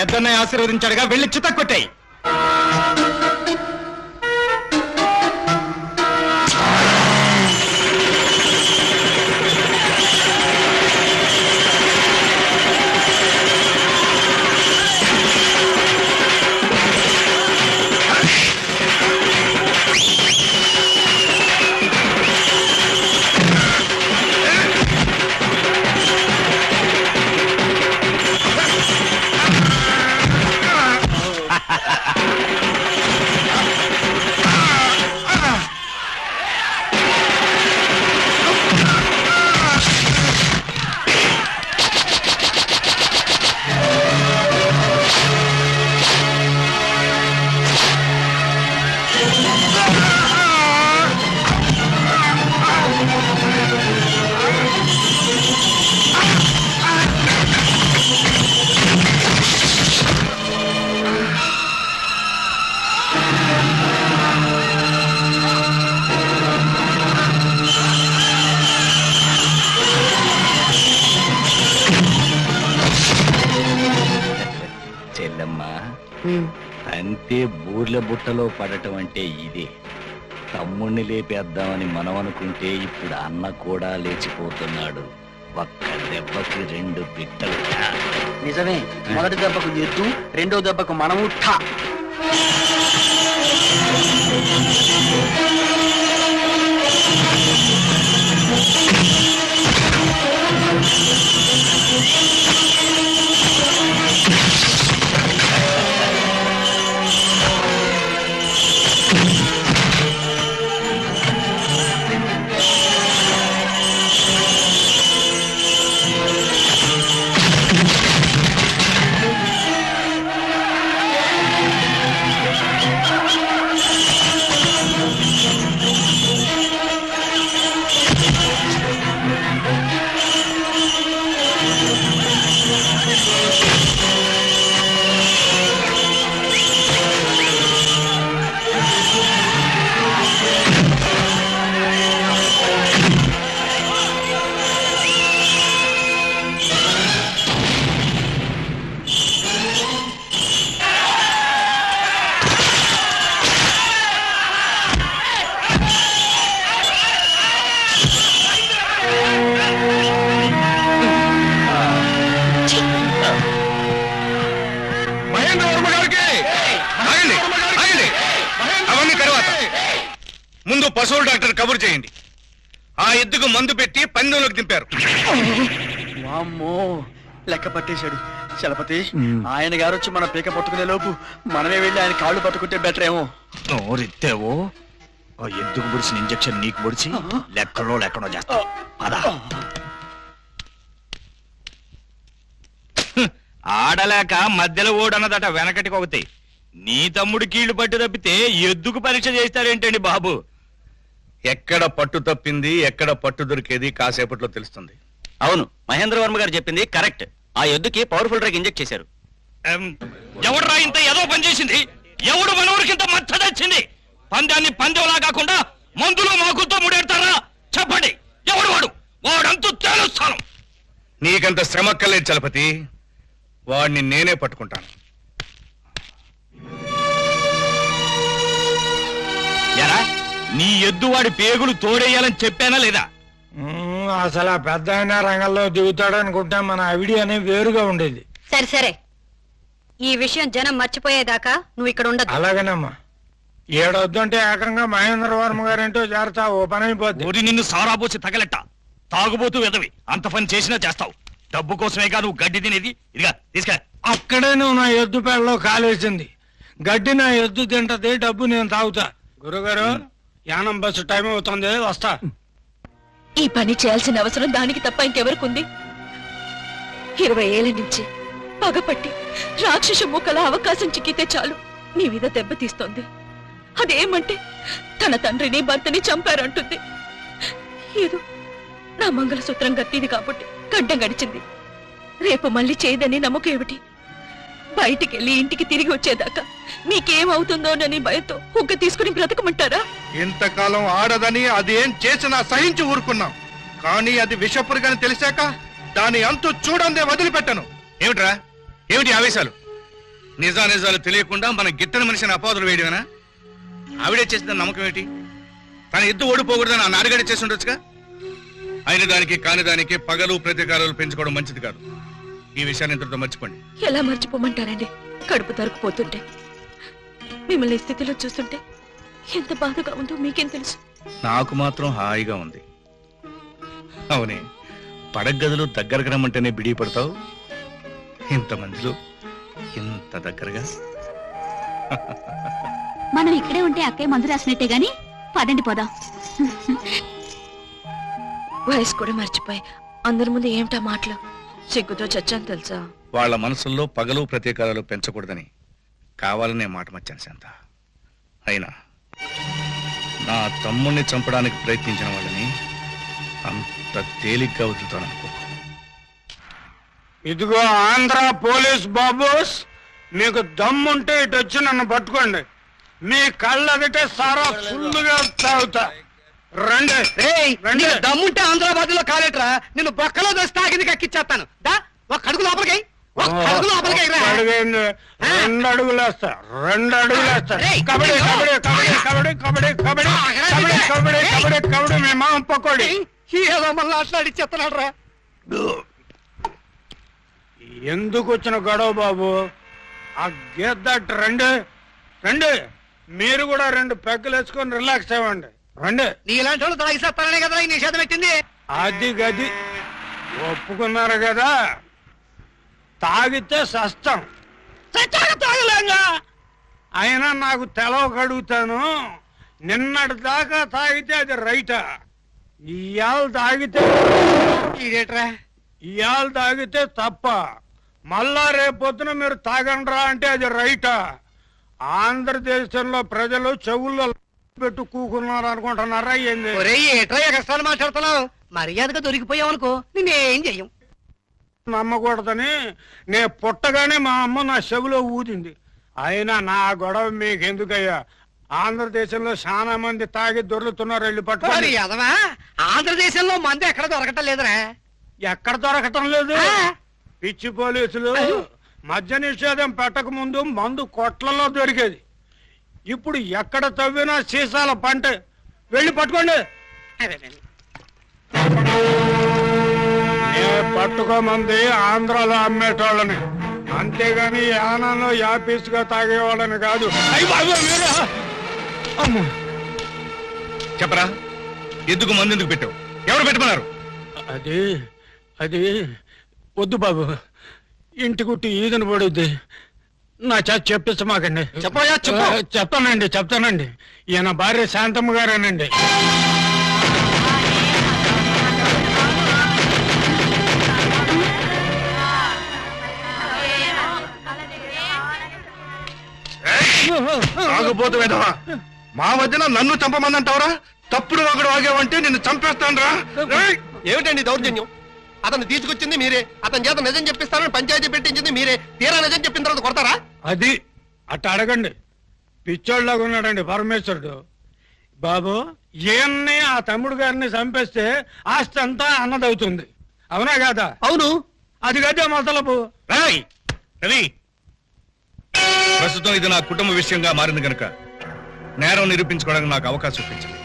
పెద్దన్నయ్య ఆశీర్వదించాడుగా వెళ్ళి చితక్కొట్టాయి. అంతే బూర్ల బుట్టలో పడటం అంటే ఇదే. తమ్ముణ్ణి లేపేద్దామని మనం అనుకుంటే ఇప్పుడు అన్న కూడా లేచిపోతున్నాడు. ఒక్క దెబ్బకి రెండు పిట్టలు నిజమే మొదటి దెబ్బకు ఎద్దు రెండో దెబ్బకు మనము ఠా. పశువుల డాక్టర్ కబురు చేయండి. ఆ ఎద్దుకు మందు పెట్టి పందెంలోకి దింపారు. వామ్మో లెక్క పట్టేశాడు. చలపతి ఆయన గారు వచ్చి మన పీక పట్టుకునే లోపు మనమే వెళ్ళి ఆయన కాళ్ళు పట్టుకుంటే బెటర్ ఏమో. నోరెత్తావో? ఆ ఎద్దుకు పొడిచిన ఇంజక్షన్ నీకు పొడిచి లెక్కలో లెక్కడో చేస్తా. పదా. ఆడలేక మధ్యలో ఓడన్నదట వెనకటికి ఒకటి. నీ తమ్ముడు కీళ్ళు పట్టు తప్పితే ఎద్దుకు పరీక్ష చేస్తాడేంటండి బాబు? ఎక్కడ పట్టు తప్పింది ఎక్కడ పట్టు దొరికేది కాసేపట్లో తెలుస్తుంది. అవును మహేంద్ర వర్మ గారు చెప్పింది కరెక్ట్. ఆ ఎద్దుకి పవర్ఫుల్ డ్రగ్ ఇంజెక్ట్ చేశారు. ఎవడ్రా ఇంత ఏదో పని చేసింది? ఎవడు మనవరికి ఇంత మచ్చ తెచ్చింది? పందాన్ని పందెంలా కాకుండా మందులు మాకులతో ముడేడతారా? చెప్పండి ఎవడు వాడు? వాడంతూ తేలుస్తాను నీకంత శ్రమక్కర్లేదు చలపతి. వాడిని నేనే పట్టుకుంటాను. నీ ఎద్దు వాడి పేగులు తోడేయాలని చెప్పానా లేదా? మ్మ్, అసలు ఆ పెద్ద ఆయన రంగంలో దిగుతాడనుకుంటే మన ఐడియానే వేరుగా ఉండేది. సరే సరే. ఈ విషయం జనం మర్చిపోయేదాకా నువ్వు ఇక్కడ ఉండదు. అలాగేనమ్మా. ఏడొద్దంటే ఏకంగా మహేంద్ర వర్మ గారేంటో చేరతా ఓ పని అయిపోద్ది. ఊరి నిన్ను సారాబోసి తగలెట్ట. తాగుబోతూ ఎదవి అంత పని చేసినా చేస్తావు. డబ్బు కోసమేగా నువ్వు గడ్డి తినేది. ఇదిగా తీసుకా. అక్కడే నువ్వు నా ఎద్దు పేడలో కాలేసింది. గడ్డి నా ఎద్దు తింటది డబ్బు నేను తాగుతా. గురుగారు యానం బస్సు టైం అవుతుంది వస్తా. ఈ పని చేయాల్సిన అవసరం దానికి తప్ప ఇంకెవరికుంది? ఇరవై ఏళ్ళ నుంచి పగపట్టి రాక్షస ముక్కల అవకాశం చిక్కితే చాలు. నీ మీద దెబ్బతీస్తోంది అదేమంటే తన తండ్రిని భర్తని చంపారంటుంది. ఏదో నా మంగళసూత్రం గట్టిది కాబట్టి గడ్డం గడిచింది. రేపు మళ్ళీ చేయదని నమ్మకం ఏమిటి బయటికెళ్ళి ఇంటికి తిరిగి వచ్చేదాకా మీకేమవుతుందోనని భయంతో ఒక్క తీసుకుని బ్రతకమంటారా? ఇంతకాలం ఆడదని అది ఏం చేసినా సహించి ఊరుకున్నాం. కానీ అది విషపురుగని తెలిసాక దాని అంతు చూడందే వదిలిపెట్టను. ఏమిట్రా? ఏమిటి ఆవేశాలు? నిజా నిజాలు తెలియకుండా మన గిట్టని మనిషిని అపాదులు వేయడమేనా? ఆవిడే చేసిన నమ్మకం ఏంటి తన ఎద్దు ఓడిపోకూడదని ఆ నారుగడి చేసి ఉండొచ్చుగా? అయిన దానికి కాని దానికి పగలు ప్రతీకారాలు పెంచుకోవడం మంచిది కాదు. ఈ విషయాన్ని ఇంతటితో మర్చిపోండి. ఎలా మర్చిపోమంటారండి? కడుపు తరుకుపోతుంటే మిమ్మల్ని స్థితిలో చూస్తుంటే ఎంత బాధగా ఉందో మీకేం తెలుసు? నాకు మాత్రం హాయిగా ఉంది. అవునే పడగదిలో దగ్గరకు రమ్మంటేనే బిడి పడతావు? ఇంతమందిలో ఇంత దగ్గరగా? మనం ఇక్కడే ఉంటే అక్కయ్య మందు రాసినట్టే గాని పదండి పోదాం. వయసు కూడా మర్చిపోయి అందరి ముందు ఏమిటా మాటలు? సిగ్గుతో చచ్చాను తెలుసా? వాళ్ళ మనసుల్లో పగలు ప్రతీకారాలు పెంచకూడదని కావాలనే మాట మచ్చాను శాంత. అయినా నా తమ్ముణ్ణి చంపడానికి ప్రయత్నించిన వాళ్ళని అంత తేలిగ్గా వదులుతాను అనుకో. ఇదిగో ఆంధ్ర పోలీస్ బాబోస్ మీకు దమ్ముంటే ఇటు వచ్చి నన్ను పట్టుకోండి. మీ కళ్ళదిటే సారా ఫుల్లుగా తాగుతా. రండి. రండి. దమ్ముంటే ఆంధ్రాబాద్లో కాలేట్రా. నిన్ను బొక్కలో దోసి తాగింది కక్కిచ్చేస్తాను. దా ఒక అడుగు లోపలికి రెండు అడుగులు వేస్తా. రెండు అడుగులు వేస్తా. రేయ్, కబడ్డీ కబడ్డీ కబడ్డీ కబడ్డీ కబడ్డీ కబడ్డీ కబడ్డీ కబడ్డీ కబడ్డీ కబడ్డీ మీ మామ పకోడి ఏదో మళ్ళీ అట్లాడిచ్చేస్తున్నాడు రా ఎందుకు వచ్చిన గొడవ బాబు? ఆ గేద్దట్ రండి. రండి. మీరు కూడా రెండు పెగ్గలు వేసుకొని రిలాక్స్ అవ్వండి. రండి. నీలాంటి వాళ్ళు తాగిసేస్తాననే కదా ఈ నిషేధం పెట్టింది. అది గది. ఒప్పుకున్నారు కదా? తాగితే సస్తం. చచ్చాక తాగలేంగా? అయినా నాకు తెలవ కడుగుతాను నిన్నటి దాకా తాగితే అది రైటా? ఇవాళ తాగితే ఇదేట్రా? ఇవాళ తాగితే తప్ప. మళ్ళా రేపొద్దున మీరు తాగండ్రా అంటే అది రైటా? ఆంధ్రదేశంలో ప్రజలు చెవుల్లో పెట్టు కూకున్నారు అనుకుంటున్నారా ఏంది? ఏట్రా మాట్లాడుతున్నావు? మర్యాదగా దొరికిపోయావు అనుకో నేనేం చెయ్యం? నమ్మకూడదని నే పుట్టగానే మా అమ్మ నా చెవిలో ఊదింది. అయినా నా గొడవ మీకు ఎందుకయ్యా ఆంధ్రదేశంలో చాలా మంది తాగి దొర్లుతున్నారు వెళ్ళి మరి పట్టుకొని ఎదవా ఆంధ్రదేశంలో మంది ఎక్కడ దొరకటం లేదురా? ఎక్కడ దొరకటం లేదు? పిచ్చి పోలీసులు మద్య నిషేధం పెట్టక ముందు మందు కొట్లలో దొరికేది. ఇప్పుడు ఎక్కడ తవ్వినా సీసాల పంట వెళ్ళి పట్టుకోండి. పట్టుకోమంది ఆంధ్రాలో అమ్మేటోళ్ళని. అంతేగాని యానంలో యాపీస్గా తాగేవాళ్ళని కాదు. చెప్పరా? ఎందుకు మందు ఎందుకు పెట్టావు? ఎవరు పెట్టమన్నారు అది అది వద్దు బాబు. ఇంటి గుట్టి ఈదన పడుద్ది. నా చేత చెప్పించమాకండి చెప్పయ్యా, చెప్పు. ఆ, చెప్తానండి చెప్తానండి. ఈయన భార్య శాంతమ్మ గారేనండి. విధవా. మా వదిన నన్ను చంపమందంటావరా తప్పుడు ఒకడు ఆగావంటే నిన్ను చంపేస్తాను రా ఏమిటండి దౌర్జన్యం? అతను తీసుకొచ్చింది మీరే. అతని చేత నిజం చెప్పిస్తారని పంచాయతీ పెట్టించింది మీరే. తీరా నిజం చెప్పిన తర్వాత కొడతారా? అది అట్ట అడగండి. పిచ్చోళ్ళగా ఉన్నాడండి పరమేశ్వరుడు. బాబు ఈయన్ని ఆ తమ్ముడు గారిని చంపేస్తే ఆస్తి అంతా అన్నదవుతుంది. అవునా కాదా? అవును. అది కదే మొదలపు. రాయ్! రవి! ప్రస్తుతం ఇది నా కుటుంబ విషయంగా మారింది కనుక నేరం నిరూపించుకోవడానికి నాకు అవకాశం ఇప్పించింది